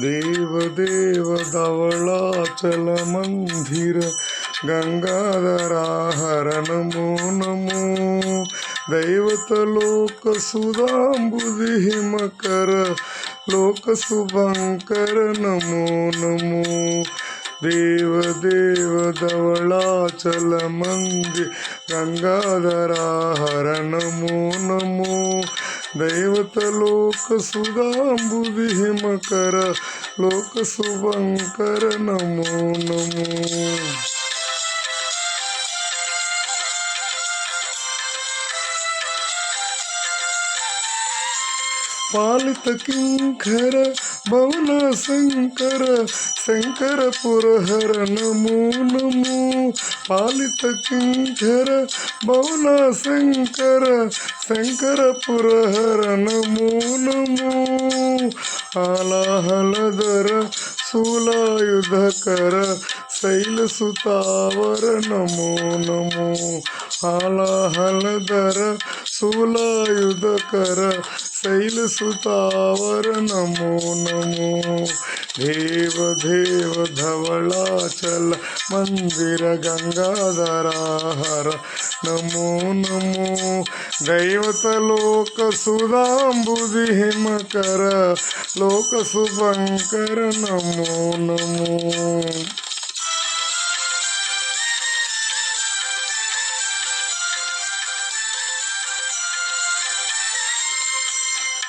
దేవదేవ ధవళాచల మందిర గంగాధరాహర నమో. నమో దైవతలోక సుధాంబుధి హిమకర లోక శుభంకర నమో నమో. దేవదేవ ధవళాచల మంది గంగాధరాహర నమో నమో. దైవతలోక సుధాంబుధి హిమకర లోక శుభంకర భవన శంకర శంకర పురహర నమో నమో పాలిత కింకర భవన శంకర శంకర పురహర నమో నమో ఆలాహలధర శూలాయుధకర శైలసుతావర నమో నమో ఆలాహలధర శూలాయుధకర శైలసుతావర నమో నమో దేవ దేవ ధవళాచల మందిర గంగాధరాహర నమో నమో దైవతలోక సుధాంబుధి హిమకర లోక శుభంకర నమో నమో దురిత విమోచన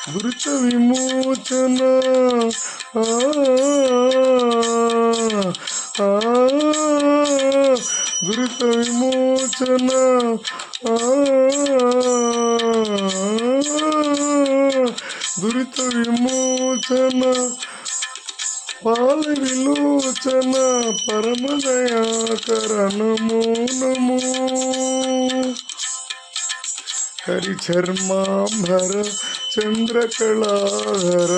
ఆ, విమోచన దురిత విమోచన. ఆ, దురిత విమోచన. పాల విలోచన. పరమదయాకర నమో నమో. हरिचर्माम्भर चन्द्रकलाहर